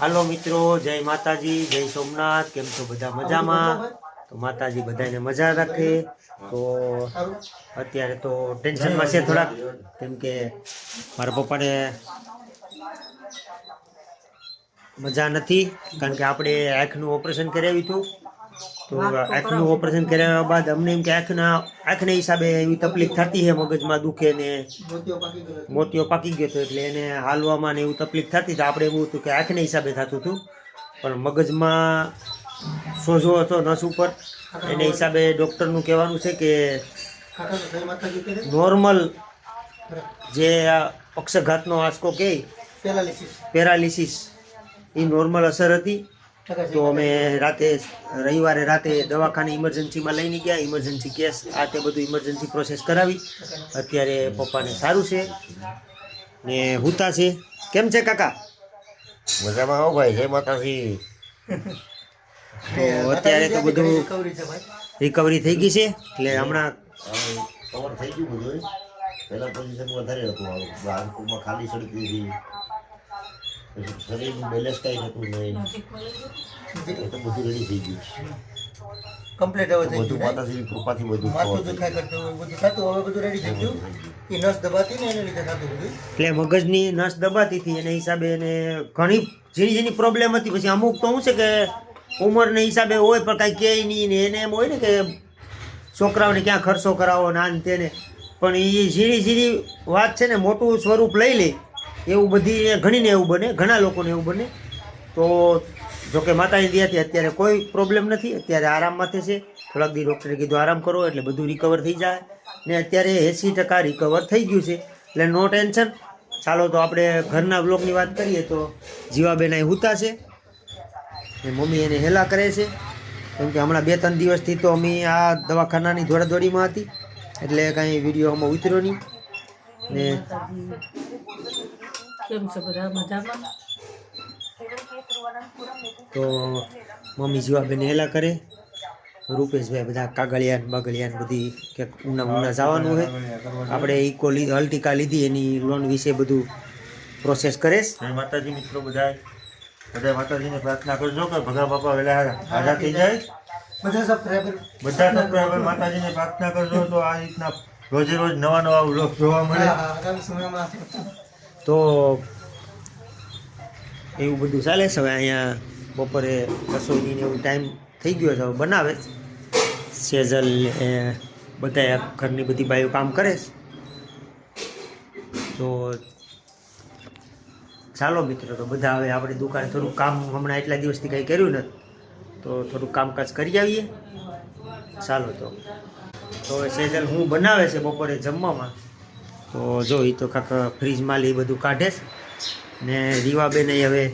હાલો મિત્રો જય માતાજી જય સોમનાથ. કેમ છો બધા મજામાં? તો માતાજી બધાને મજા રાખે. તો અત્યારે તો ટેન્શનમાં છે થોડાક. કેમ કે મારા પપ્પાને મજા નથી કારણ કે આપણે આંખનું ઓપરેશન કરાવ્યું હતું. તો આંખનું ઓપરેશન કર્યા બાદ અમને એમ કે આંખના આંખના હિસાબે એવી તકલીફ થતી છે મગજમાં દુખે ને મોતિયો પાકી ગયો હતો. એટલે એને હાલવામાં ને એવું તકલીફ થતી તો આપણે એવું હતું કે આંખના હિસાબે થતું હતું. પણ મગજમાં સોજો હતો નસ ઉપર. એને હિસાબે ડૉક્ટરનું કહેવાનું છે કે નોર્મલ જે આ પક્ષઘાતનો આંચકો કહે પેરાલિસિસ. એ નોર્મલ અસર હતી. તો અમે રાતે રવિવારે રાતે દવાખાને ઇમરજન્સીમાં લઈને ગયા. ઇમરજન્સી કેસ આ તે બધું ઇમરજન્સી પ્રોસેસ કરાવી. અત્યારે પપ્પાને સારું છે ને હુતા છે. કેમ છે કાકા? મજામાં આવો ભાઈ જય માતાજી. તો અત્યારે તો બધું રિકવરી થઈ ગઈ છે? એટલે હમણાં કવર થઈ ગયું બધું પહેલા પોઝિશન વધારે હતું હાડકુમાં ખાલી સડતી હતી. પછી શરીરનું બેલેન્સ કાંઈ નતું નહીં એ તો બધું રેડી થઈ ગયું. કમ્પ્લીટ હવે થઈ બધું ગયું માતાજીની કૃપાથી બધું માથું દુખાય કરતું બધું થતું હવે બધું રેડી થઈ ગયું? એ નસ દબાતી ને એને લીધે થતું બધું? એટલે મગજની નસ દબાતી હતી એને હિસાબે એને ઘણી ઝીણી ઝીણી પ્રોબ્લેમ હતી પછી અમુક તો શું છે કે ઉંમરને હિસાબે હોય પણ કાંઈ કહે નહીં ને એને એમ હોય ને કે છોકરાઓને ક્યાં ખર્ચો કરાવો ના ને તેને. પણ એ ઝીણી ઝીણી વાત છે ને મોટું સ્વરૂપ લઈ લે. એવું બધી ઘણીને એવું બને, ઘણા લોકોને એવું બને. તો જોકે માતાની દયાથી અત્યારે કોઈ પ્રોબ્લેમ નથી, અત્યારે આરામમાં છે થોડાક દી ડૉક્ટરે કીધું આરામ કરો, એટલે બધું રિકવર થઈ જાય. ને અત્યારે એંસી ટકા રિકવર થઈ ગયું છે. એટલે નો ટેન્શન ચાલો તો આપણે ઘરના બ્લોગની વાત કરીએ તો જીવાબેન અહીં હુતા છે. ને મમ્મી એને હેલા કરે છે. કેમ કે હમણાં બે ત્રણ દિવસથી તો અમે આ દવાખાનાની દોડાદોડીમાં હતી. એટલે કાંઈ વીડિયો આમાં ઉતર્યો નહીં. ને કેમ છો? બધા મજામાં? તો મમ્મી જીવાબેન હેલા કરે? રૂપેશભાઈ બધા કાગળિયા બાગળિયા બધી કે ઉના ઉના જવાનું હોય. આપણે ઇકો અલ્ટિકા લીધી એની લોન વિશે બધું પ્રોસેસ કરેશ. માતાજી મિત્રો બધા બધા માતાજીને પ્રાર્થના કરજો કે ભગા બાપા વહેલા હાજા થઈ જાય. બધા સબસ્ક્રાઈબર બધા સબસ્ક્રાઈબર માતાજીને પ્રાર્થના કરજો તો આ રીતના રોજે રોજ નવા નવા વ્લોગ જોવા મળે. આગામી સમયમાં. તો એવું બધું ચાલે છે. હવે અહીંયા બપોરે રસોઈની એવું ટાઈમ થઈ ગયો છે. હવે બનાવે છે. સેજલ એ બધા ઘરની બધી બાઈઓ કામ કરે છે. તો ચાલો મિત્રો, તો બધા હવે આપણે દુકાને થોડું કામ હમણાં એટલા દિવસથી કંઈ કર્યું નથી. તો થોડું કામકાજ કરી આવીએ. ચાલો તો. તો સેજલ હું બનાવે છે બપોરે જમવામાં? તો જો એ તો કાંક ફ્રીજમાં લઈ બધું કાઢે ને રીવાબેન હવે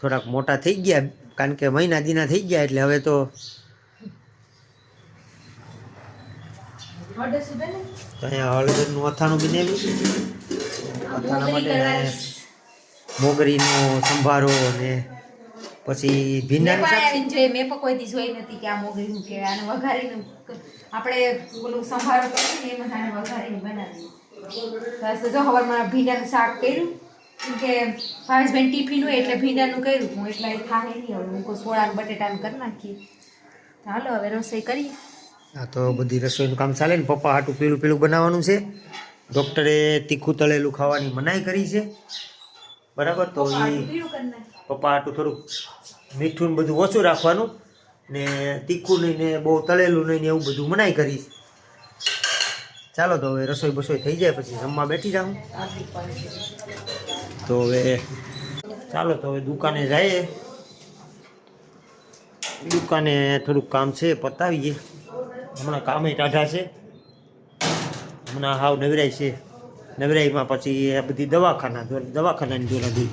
થોડાક મોટા થઈ ગયા કારણ કે મહિના દીના થઈ ગયા એટલે હવે તો તો અહીંયા હળદરનું અથાણું બનાવ્યું અથાણા માટે મોગરીનો સંભારો ને પછી ભીંડાનું શાક જોઈએ મેં પણ કોઈ દી જોઈ નથી કે આ મોગરીનું કે આને વઘારીને આપણે ઓલું સંભારો કરીએ ને એમાં આને વઘારીને બનાવીએ. બસ જો મારા ભીંડાનું શાક કર્યું. કે ભાવેશભાઈ ટિફિન હોય એટલે ભીંડાનું કર્યું. હું એટલે થાય નહીં હવે. હું કોઈ સોળા બટેટાનું કરી નાખીએ. ચાલો હવે રસોઈ કરીએ. આ તો બધી રસોઈનું કામ ચાલે ને. પપ્પા હાટું પીળું પીળું બનાવવાનું છે. ડૉક્ટરે તીખું તળેલું ખાવાની મનાઈ કરી છે. બરાબર? તો એ પીળું પપ્પા હાટું થોડુંક મીઠું બધું ઓછું રાખવાનું ને તીખું નહીં ને બહુ તળેલું નહીં ને એવું બધું મનાઈ કરીશ. ચાલો તો હવે રસોઈ બસોઈ થઈ જાય પછી જમવા બેઠી જાઉં. તો હવે ચાલો તો હવે દુકાને જઈએ. દુકાને થોડુંક કામ છે, પતાવીએ. હમણાં કામે ટાઢા છે. હમણાં હાવ નવરાઈ છે. નવરાઈમાં પછી આ બધી દવાખાના, દવાખાનાની દોરા દોરાદી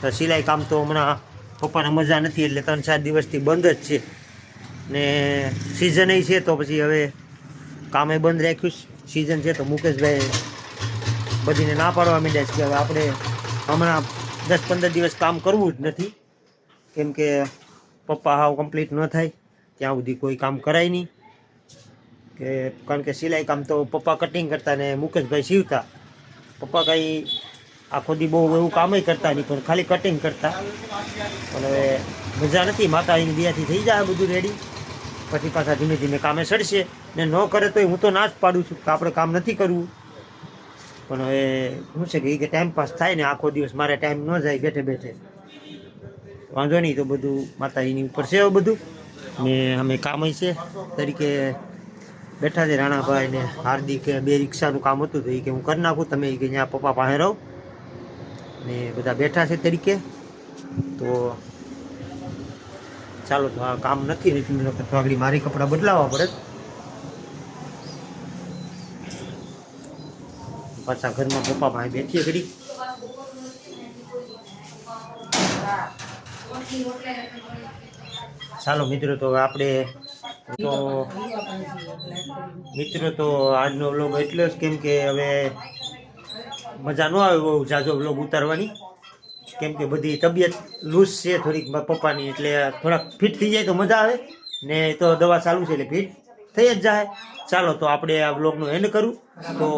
તો સિલાઈ કામ તો હમણાં પપ્પાને મજા નથી એટલે ત્રણ ચાર દિવસથી બંધ જ છે. ને સિઝન છે તો પછી હવે કામે બંધ રાખ્યું સિઝન છે તો મુકેશભાઈ બધીને ના પાડવા માંડ્યા છે કે હવે આપણે હમણાં દસ પંદર દિવસ કામ કરવું જ નથી. કેમ કે પપ્પા હાવ કમ્પ્લીટ ન થાય. ત્યાં સુધી કોઈ કામ કરાય નહીં. કે કારણ કે સિલાઈ કામ તો પપ્પા કટિંગ કરતા ને મુકેશભાઈ સીવતા. પપ્પા કાંઈ આખો દી બહુ એવું કામય કરતા નહીં, પણ ખાલી કટિંગ કરતા. પણ હવે મજા નથી માતાજીની દિયાથી થઈ જાય બધું રેડી પછી પાછા ધીમે ધીમે કામે ચડશે ને ન કરે તોય હું તો ના જ પાડું છું, કે આપણે કામ નથી કરવું. પણ હવે શું છે કે એ કે ટાઈમ પાસ થાય ને આખો દિવસ મારે ટાઈમ ન જાય બેઠે બેઠે. વાંધો નહીં તો બધું માતાજીની ઉપર છે બધું. ને અમે કામય છે. તરીકે બેઠા છે રાણાભાઈ ને હાર્દિક બે રિક્ષાનું કામ હતું તો એ કે હું કરી નાખું, તમે કે ત્યાં પપ્પા પાસે રહો. ને બધા બેઠા છે તરીકે. તો ચાલો, તો આ કામ નથી. તો આગળ મારી કપડાં બદલાવવા પડે. પાછા ઘરમાં પપ્પા ભાઈ બેઠીએ કરી ચાલો, મિત્રો, તો આપણે તો મિત્રો, તો આજનો વ્લોગ એટલો જ. કેમ કે હવે મજા ન આવે બહુ જાજો વ્લોગ ઉતારવાની. કેમ કે બધી તબિયત લૂઝ છે, થોડીક પપ્પાની એટલે થોડાક ફિટ થઈ જાય તો મજા આવે. ને તો દવા ચાલુ છે એટલે ફિટ થઈ જ જાય. ચાલો તો આપણે આ વ્લોગનું એન્ડ કરું. તો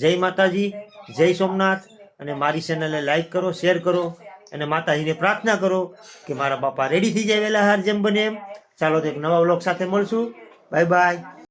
જય માતાજી, જય સોમનાથ. અને મારી ચેનલને લાઈક કરો શેર કરો. અને માતાજીને પ્રાર્થના કરો કે મારા બાપા રેડી થઈ જાય વહેલા હાર જેમ બને એમ. ચાલો તો એક નવા વ્લોગ સાથે મળશું. Bye bye